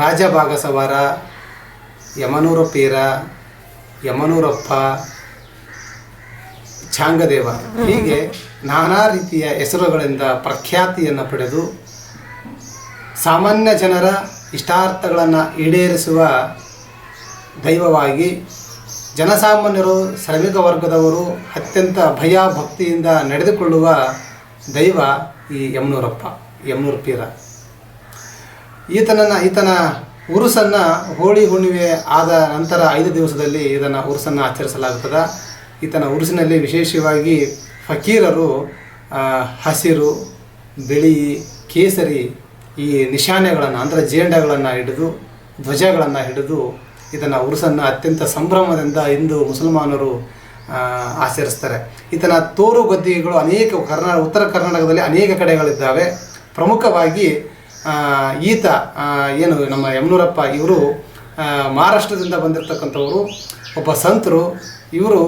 ರಾಜಭಾಗಸವಾರ, ಯಮನೂರ ಪೀರ, ಯಮನೂರಪ್ಪ ಚಾಂಗದೇವ ಹೀಗೆ ನಾನಾ ರೀತಿಯ ಹೆಸರುಗಳಿಂದ ಪ್ರಖ್ಯಾತಿಯನ್ನು ಪಡೆದು ಸಾಮಾನ್ಯ ಜನರ ಇಷ್ಟಾರ್ಥಗಳನ್ನು ಈಡೇರಿಸುವ ದೈವವಾಗಿ ಜನಸಾಮಾನ್ಯರು, ಶ್ರಮಿಕ ವರ್ಗದವರು ಅತ್ಯಂತ ಭಯ ಭಕ್ತಿಯಿಂದ ನಡೆದುಕೊಳ್ಳುವ ದೈವ ಈ ಯಮನೂರಪ್ಪ, ಯಮನೂರ ಪೀರ. ಈತನನ್ನು, ಈತನ ಉರುಸನ್ನು ಹೋಳಿ ಹುಣ್ಣಿಮೆ ಆದ ನಂತರ ಐದು ದಿವಸದಲ್ಲಿ ಇದನ್ನು ಉರುಸನ್ನು ಆಚರಿಸಲಾಗುತ್ತದೆ. ಈತನ ಉರುಸಿನಲ್ಲಿ ವಿಶೇಷವಾಗಿ ಫಕೀರರು ಹಸಿರು, ಬಿಳಿ, ಕೇಸರಿ ಈ ನಿಶಾನೆಗಳನ್ನು, ಅಂದರೆ ಜೇಂಡಗಳನ್ನು ಹಿಡಿದು, ಧ್ವಜಗಳನ್ನು ಹಿಡಿದು ಇದನ್ನು ಉರುಸನ್ನು ಅತ್ಯಂತ ಸಂಭ್ರಮದಿಂದ ಇಂದು ಮುಸಲ್ಮಾನರು ಆಚರಿಸ್ತಾರೆ. ಈತನ ತೋರು ಗದ್ದಿಗೆಗಳು ಅನೇಕ ಕರ್ನಾಟಕ ಉತ್ತರ ಕರ್ನಾಟಕದಲ್ಲಿ ಅನೇಕ ಕಡೆಗಳಿದ್ದಾವೆ. ಪ್ರಮುಖವಾಗಿ ಈತ ಏನು ನಮ್ಮ ಯಮನೂರಪ್ಪ, ಇವರು ಮಹಾರಾಷ್ಟ್ರದಿಂದ ಬಂದಿರತಕ್ಕಂಥವರು, ಒಬ್ಬ ಸಂತರು, ಇವರು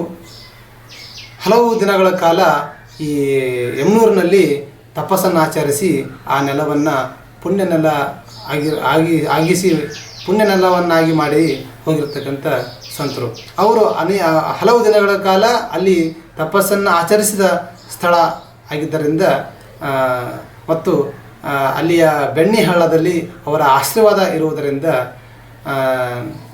ಹಲವು ದಿನಗಳ ಕಾಲ ಈ ಯಮನೂರಿನಲ್ಲಿ ತಪಸ್ಸನ್ನು ಆಚರಿಸಿ ಆ ನೆಲವನ್ನು ಪುಣ್ಯ ನೆಲ ಆಗಿ ಆಗಿ, ಆಗಿಸಿ ಪುಣ್ಯ ನೆಲವನ್ನಾಗಿ ಮಾಡಿ ಹೋಗಿರ್ತಕ್ಕಂಥ ಸಂತರು. ಅವರು ಅನೇ ಹಲವು ದಿನಗಳ ಕಾಲ ಅಲ್ಲಿ ತಪಸ್ಸನ್ನು ಆಚರಿಸಿದ ಸ್ಥಳ ಆಗಿದ್ದರಿಂದ ಮತ್ತು ಅಲ್ಲಿಯ ಬೆಣ್ಣೆ ಹಳ್ಳದಲ್ಲಿ ಅವರ ಆಶೀರ್ವಾದ ಇರುವುದರಿಂದ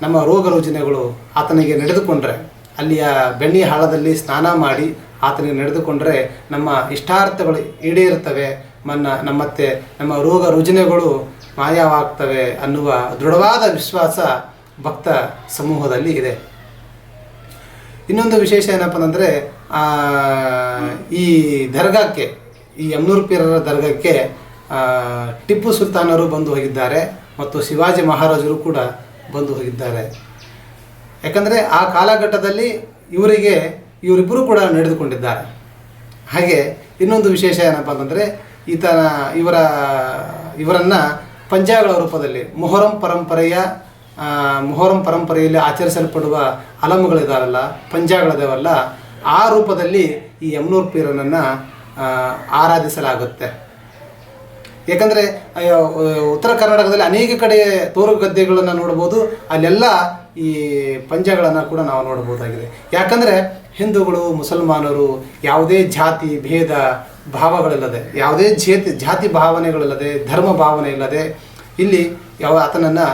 ನಮ್ಮ ರೋಗ ರುಜಿನಗಳು ಆತನಿಗೆ ನಡೆದುಕೊಂಡ್ರೆ, ಅಲ್ಲಿಯ ಬೆಣ್ಣೆ ಹಳ್ಳದಲ್ಲಿ ಸ್ನಾನ ಮಾಡಿ ಆತನಿಗೆ ನಡೆದುಕೊಂಡ್ರೆ ನಮ್ಮ ಇಷ್ಟಾರ್ಥಗಳು ಈಡೇರುತ್ತವೆ, ಮನ್ನ ನಮ್ಮತ್ತೆ, ನಮ್ಮ ರೋಗ ರುಜಿನಗಳು ಮಾಯವಾಗ್ತವೆ ಅನ್ನುವ ದೃಢವಾದ ವಿಶ್ವಾಸ ಭಕ್ತ ಸಮೂಹದಲ್ಲಿ ಇದೆ. ಇನ್ನೊಂದು ವಿಶೇಷ ಏನಪ್ಪ ಅಂದರೆ ಈ ದರ್ಗಾಕ್ಕೆ, ಈ ಯಮನೂರು ಪೀರರ ದರ್ಗಾಕ್ಕೆ ಟಿಪ್ಪು ಸುಲ್ತಾನರು ಬಂದು ಹೋಗಿದ್ದಾರೆ ಮತ್ತು ಶಿವಾಜಿ ಮಹಾರಾಜರು ಕೂಡ ಬಂದು ಹೋಗಿದ್ದಾರೆ. ಯಾಕಂದರೆ ಆ ಕಾಲಘಟ್ಟದಲ್ಲಿ ಇವರಿಗೆ ಇವರಿಬ್ಬರು ಕೂಡ ನಡೆದುಕೊಂಡಿದ್ದಾರೆ. ಹಾಗೆ ಇನ್ನೊಂದು ವಿಶೇಷ ಏನಪ್ಪ ಅಂತಂದರೆ ಈತನ ಇವರ, ಇವರನ್ನು ಪಂಜಾಗಳ ರೂಪದಲ್ಲಿ ಮೊಹರಂ ಪರಂಪರೆಯ ಮೊಹರಂ ಪರಂಪರೆಯಲ್ಲಿ ಆಚರಿಸಲ್ಪಡುವ ಅಲಮುಗಳಿದಾರಲ್ಲ ಪಂಜಾಗಳಿದಾವಲ್ಲ ಆ ರೂಪದಲ್ಲಿ ಈ ಯಮನೂರ್ ಪೀರನನ್ನು ಆರಾಧಿಸಲಾಗುತ್ತೆ. ಅಯ್ಯೋ, ಉತ್ತರ ಕರ್ನಾಟಕದಲ್ಲಿ ಅನೇಕ ಕಡೆ ತೋರು ಗದ್ದೆಗಳನ್ನು ನೋಡ್ಬೋದು ಅಲ್ಲೆಲ್ಲ ಈ ಪಂಜಗಳನ್ನು ಕೂಡ ನಾವು ನೋಡ್ಬೋದಾಗಿದೆ. ಯಾಕಂದರೆ ಹಿಂದೂಗಳು ಮುಸಲ್ಮಾನರು ಯಾವುದೇ ಜಾತಿ ಭೇದ ಭಾವಗಳಿಲ್ಲದೆ ಯಾವುದೇ ಜಾತಿ ಜಾತಿ ಭಾವನೆಗಳಿಲ್ಲದೆ ಧರ್ಮ ಭಾವನೆ ಇಲ್ಲದೆ ಇಲ್ಲಿ ಯಾವ ಆತನನ್ನು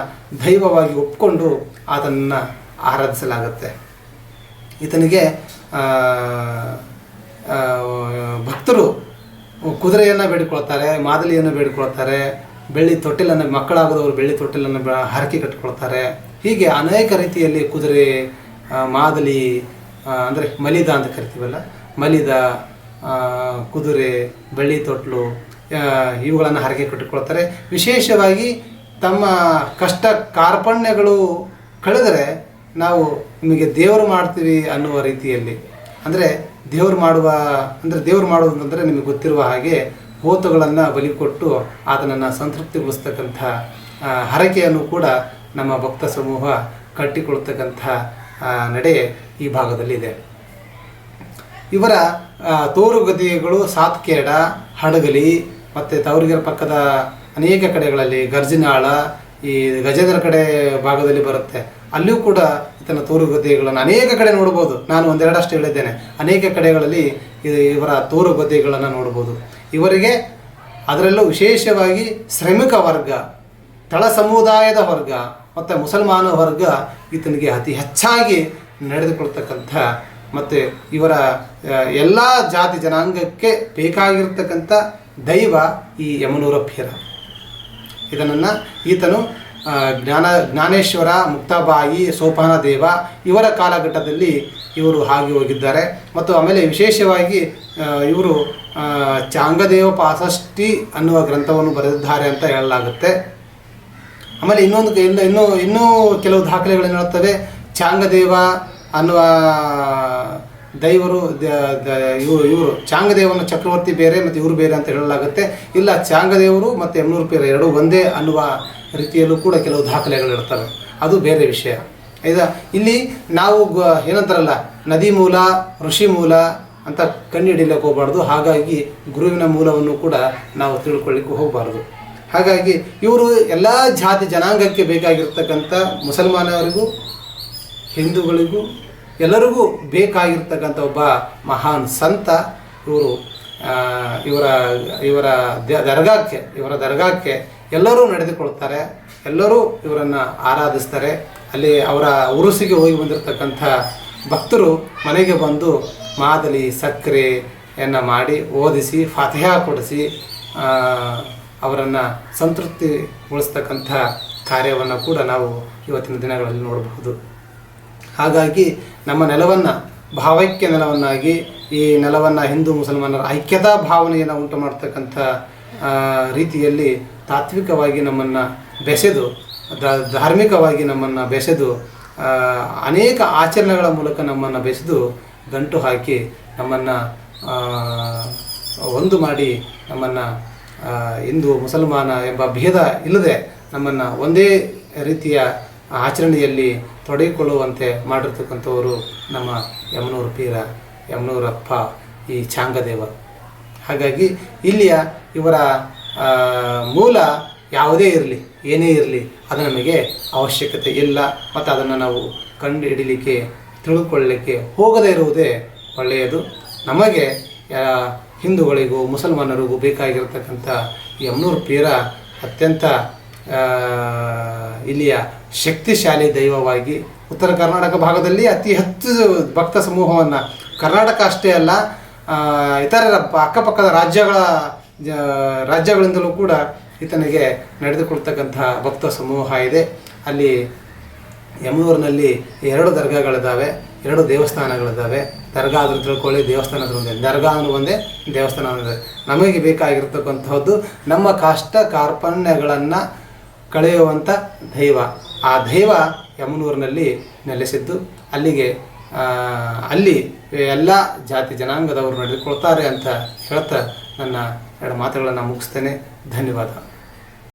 ದೈವವಾಗಿ ಒಪ್ಕೊಂಡು ಆತನನ್ನು ಆರಾಧಿಸಲಾಗುತ್ತೆ. ಈತನಿಗೆ ಭಕ್ತರು ಕುದುರೆಯನ್ನು ಬೇಡಿಕೊಳ್ತಾರೆ, ಮಾದಲಿಯನ್ನು ಬೇಡಿಕೊಳ್ತಾರೆ, ಬೆಳ್ಳಿ ತೊಟ್ಟಿಲನ್ನು, ಮಕ್ಕಳಾಗದವರು ಬೆಳ್ಳಿ ತೊಟ್ಟಿಲನ್ನು ಹರಕೆ ಕಟ್ಕೊಳ್ತಾರೆ. ಹೀಗೆ ಅನೇಕ ರೀತಿಯಲ್ಲಿ ಕುದುರೆ ಮಾದಲಿ ಅಂದರೆ ಮಲಿದ ಅಂತ ಕರಿತೀವಲ್ಲ, ಮಲಿದ ಕುದುರೆ, ಬೆಳ್ಳಿ ತೊಟ್ಟಲು ಇವುಗಳನ್ನು ಹರಕೆ ಕಟ್ಟಿಕೊಳ್ತಾರೆ ವಿಶೇಷವಾಗಿ ತಮ್ಮ ಕಷ್ಟ ಕಾರ್ಪಣ್ಯಗಳು ಕಳೆದರೆ ನಾವು ನಿಮಗೆ ದೇವರು ಮಾಡ್ತೀವಿ ಅನ್ನುವ ರೀತಿಯಲ್ಲಿ. ಅಂದರೆ ದೇವರು ಮಾಡುವ, ಅಂದರೆ ದೇವ್ರು ಮಾಡುವುದಂದರೆ ನಿಮಗೆ ಗೊತ್ತಿರುವ ಹಾಗೆ ಹೋತುಗಳನ್ನು ಬಲಿ ಕೊಟ್ಟು ಆತನನ್ನು ಸಂತೃಪ್ತಿಗೊಳಿಸ್ತಕ್ಕಂಥ ಹರಕೆಯನ್ನು ಕೂಡ ನಮ್ಮ ಭಕ್ತ ಸಮೂಹ ಕಟ್ಟಿಕೊಳ್ತಕ್ಕಂಥ ನಡೆ ಈ ಭಾಗದಲ್ಲಿದೆ. ಇವರ ತೋರುಗತಿಗಳು ಸಾತ್ಕೇಡ, ಹಡಗಲಿ, ಮತ್ತು ತವರಿಗೆರೆ ಪಕ್ಕದ ಅನೇಕ ಕಡೆಗಳಲ್ಲಿ ಗರ್ಜಿನಾಳ, ಈ ಗಜೇಂದ್ರ ಕಡೆ ಭಾಗದಲ್ಲಿ ಬರುತ್ತೆ. ಅಲ್ಲಿಯೂ ಕೂಡ ಈತನ ತೋರು ಗದ್ದೆಗಳನ್ನು ಅನೇಕ ಕಡೆ ನೋಡ್ಬೋದು. ನಾನು ಒಂದೆರಡಷ್ಟು ಹೇಳಿದ್ದೇನೆ. ಅನೇಕ ಕಡೆಗಳಲ್ಲಿ ಇವರ ತೋರು ಗದ್ದೆಗಳನ್ನು ನೋಡ್ಬೋದು. ಇವರಿಗೆ ಅದರಲ್ಲೂ ವಿಶೇಷವಾಗಿ ಶ್ರಮಿಕ ವರ್ಗ, ತಳ ಸಮುದಾಯದ ವರ್ಗ, ಮತ್ತು ಮುಸಲ್ಮಾನ ವರ್ಗ ಈತನಿಗೆ ಅತಿ ಹೆಚ್ಚಾಗಿ ನಡೆದುಕೊಳ್ತಕ್ಕಂಥ ಮತ್ತು ಇವರ ಎಲ್ಲ ಜಾತಿ ಜನಾಂಗಕ್ಕೆ ಬೇಕಾಗಿರ್ತಕ್ಕಂಥ ದೈವ ಈ ಯಮನೂರ ಇದನ್ನು ಈತನು ಜ್ಞಾನ, ಜ್ಞಾನೇಶ್ವರ, ಮುಕ್ತಾಬಾಯಿ, ಸೋಪಾನ ದೇವ ಇವರ ಕಾಲಘಟ್ಟದಲ್ಲಿ ಇವರು ಹಾಗೆ ಹೋಗಿದ್ದಾರೆ. ಮತ್ತು ಆಮೇಲೆ ವಿಶೇಷವಾಗಿ ಇವರು ಚಾಂಗದೇವ ಪಾಸಷ್ಟಿ ಅನ್ನುವ ಗ್ರಂಥವನ್ನು ಬರೆದಿದ್ದಾರೆ ಅಂತ ಹೇಳಲಾಗುತ್ತೆ. ಆಮೇಲೆ ಇನ್ನೊಂದು ಇನ್ನು, ಇನ್ನೂ ಇನ್ನೂ ಕೆಲವು ದಾಖಲೆಗಳು ಹೇಳುತ್ತವೆ ಚಾಂಗದೇವ ಅನ್ನುವ ದೈವರು ಇವರು ಇವರು, ಚಾಂಗದೇವನ ಚಕ್ರವರ್ತಿ ಬೇರೆ ಮತ್ತು ಇವರು ಬೇರೆ ಅಂತ ಹೇಳಲಾಗುತ್ತೆ. ಇಲ್ಲ, ಚಾಂಗದೇವರು ಮತ್ತು ಎಮ್ನೂರು ಪೇರ ಎರಡೂ ಒಂದೇ ಅನ್ನುವ ರೀತಿಯಲ್ಲೂ ಕೂಡ ಕೆಲವು ದಾಖಲೆಗಳಿರ್ತವೆ ಅದು ಬೇರೆ ವಿಷಯ. ಆಯ್ತಾ? ಇಲ್ಲಿ ನಾವು ಏನಂತಾರಲ್ಲ, ನದಿ ಮೂಲ, ಋಷಿ ಮೂಲ ಅಂತ ಕಣ್ಣಿಡಿಲಿಕ್ಕೆ ಹೋಗಬಾರ್ದು. ಹಾಗಾಗಿ ಗುರುವಿನ ಮೂಲವನ್ನು ಕೂಡ ನಾವು ತಿಳ್ಕೊಳ್ಳಿಕ್ಕೆ ಹೋಗಬಾರ್ದು. ಹಾಗಾಗಿ ಇವರು ಎಲ್ಲ ಜಾತಿ ಜನಾಂಗಕ್ಕೆ ಬೇಕಾಗಿರ್ತಕ್ಕಂಥ ಮುಸಲ್ಮಾನರಿಗೂ, ಹಿಂದೂಗಳಿಗೂ ಎಲ್ಲರಿಗೂ ಬೇಕಾಗಿರ್ತಕ್ಕಂಥ ಒಬ್ಬ ಮಹಾನ್ ಸಂತ. ಇವರು ಇವರ ಇವರ ದರ್ಗಾಕ್ಕೆ ಇವರ ದರ್ಗಾಕ್ಕೆ ಎಲ್ಲರೂ ನಡೆದುಕೊಳ್ತಾರೆ ಎಲ್ಲರೂ ಇವರನ್ನು ಆರಾಧಿಸ್ತಾರೆ. ಅಲ್ಲಿ ಅವರ ಉರುಸಿಗೆ ಹೋಗಿ ಬಂದಿರತಕ್ಕಂಥ ಭಕ್ತರು ಮನೆಗೆ ಬಂದು ಮಾದಲಿ ಸಕ್ಕರೆಯನ್ನು ಮಾಡಿ ಓದಿಸಿ, ಫತೇಹ ಕೊಡಿಸಿ ಅವರನ್ನು ಸಂತೃಪ್ತಿಗೊಳಿಸ್ತಕ್ಕಂಥ ಕಾರ್ಯವನ್ನು ಕೂಡ ನಾವು ಇವತ್ತಿನ ದಿನಗಳಲ್ಲಿ ನೋಡಬಹುದು. ಹಾಗಾಗಿ ನಮ್ಮ ನೆಲವನ್ನು, ಭಾವೈಕ್ಯ ನೆಲವನ್ನಾಗಿ, ಈ ನೆಲವನ್ನು ಹಿಂದೂ ಮುಸಲ್ಮಾನರ ಐಕ್ಯತಾ ಭಾವನೆಯನ್ನು ಉಂಟು ಮಾಡ್ತಕ್ಕಂಥ ರೀತಿಯಲ್ಲಿ ತಾತ್ವಿಕವಾಗಿ ನಮ್ಮನ್ನು ಬೆಸೆದು ಧಾರ್ಮಿಕವಾಗಿ ನಮ್ಮನ್ನು ಬೆಸೆದು ಅನೇಕ ಆಚರಣೆಗಳ ಮೂಲಕ ನಮ್ಮನ್ನು ಬೆಸೆದು ಗಂಟು ಹಾಕಿ ನಮ್ಮನ್ನು ಒಂದು ಮಾಡಿ ನಮ್ಮನ್ನು ಹಿಂದೂ ಮುಸಲ್ಮಾನ ಎಂಬ ಭೇದ ಇಲ್ಲದೆ ನಮ್ಮನ್ನು ಒಂದೇ ರೀತಿಯ ಆಚರಣೆಯಲ್ಲಿ ತೊಡಗಿಕೊಳ್ಳುವಂತೆ ಮಾಡಿರ್ತಕ್ಕಂಥವರು ನಮ್ಮ ಯಮನೂರು ಪೀರ, ಯಮನೂರಪ್ಪ ಈ ಚಾಂಗದೇವ. ಹಾಗಾಗಿ ಇಲ್ಲಿಯ ಇವರ ಮೂಲ ಯಾವುದೇ ಇರಲಿ, ಏನೇ ಇರಲಿ, ಅದು ನಮಗೆ ಅವಶ್ಯಕತೆ ಇಲ್ಲ. ಮತ್ತು ಅದನ್ನು ನಾವು ಕಂಡು ಹಿಡಿಲಿಕ್ಕೆ ಹೋಗದೇ ಇರುವುದೇ ಒಳ್ಳೆಯದು. ನಮಗೆ ಹಿಂದೂಗಳಿಗೂ, ಮುಸಲ್ಮಾನರಿಗೂ ಬೇಕಾಗಿರತಕ್ಕಂಥ ಯಮನೂರು ಪೀರ ಅತ್ಯಂತ ಇಲ್ಲಿಯ ಶಕ್ತಿಶಾಲಿ ದೈವವಾಗಿ ಉತ್ತರ ಕರ್ನಾಟಕ ಭಾಗದಲ್ಲಿ ಅತಿ ಹೆಚ್ಚು ಭಕ್ತ ಸಮೂಹವನ್ನು. ಕರ್ನಾಟಕ ಅಷ್ಟೇ ಅಲ್ಲ ಇತರ ಅಕ್ಕಪಕ್ಕದ ರಾಜ್ಯಗಳ ರಾಜ್ಯಗಳಿಂದಲೂ ಕೂಡ ಈತನಿಗೆ ನಡೆದುಕೊಳ್ತಕ್ಕಂತಹ ಭಕ್ತ ಸಮೂಹ ಇದೆ. ಅಲ್ಲಿ ಯಮೂರಿನಲ್ಲಿ ಎರಡು ದರ್ಗಾಗಳಿದ್ದಾವೆ ಎರಡು ದೇವಸ್ಥಾನಗಳಿದ್ದಾವೆ ದರ್ಗಾ ಆದರೂ ತಿಳ್ಕೊಳ್ಳಿ ದೇವಸ್ಥಾನ ಒಂದೇ. ದರ್ಗಾ ಅನ್ನೋ ಒಂದೇ, ದೇವಸ್ಥಾನ ಒಂದೇ. ನಮಗೆ ಬೇಕಾಗಿರ್ತಕ್ಕಂಥದ್ದು ನಮ್ಮ ಕಷ್ಟ ಕಾರ್ಪಣ್ಯಗಳನ್ನು ಕಳೆಯುವಂಥ ದೈವ. ಆ ದೈವ ಯಮನೂರಿನಲ್ಲಿ ನೆಲೆಸಿದ್ದು, ಅಲ್ಲಿಗೆ ಅಲ್ಲಿ ಎಲ್ಲ ಜಾತಿ ಜನಾಂಗದವರು ನಡೆದುಕೊಳ್ತಾರೆ ಅಂತ ಹೇಳ್ತಾ ನನ್ನ ಎರಡು ಮಾತುಗಳನ್ನು ಮುಗಿಸ್ತೇನೆ. ಧನ್ಯವಾದ.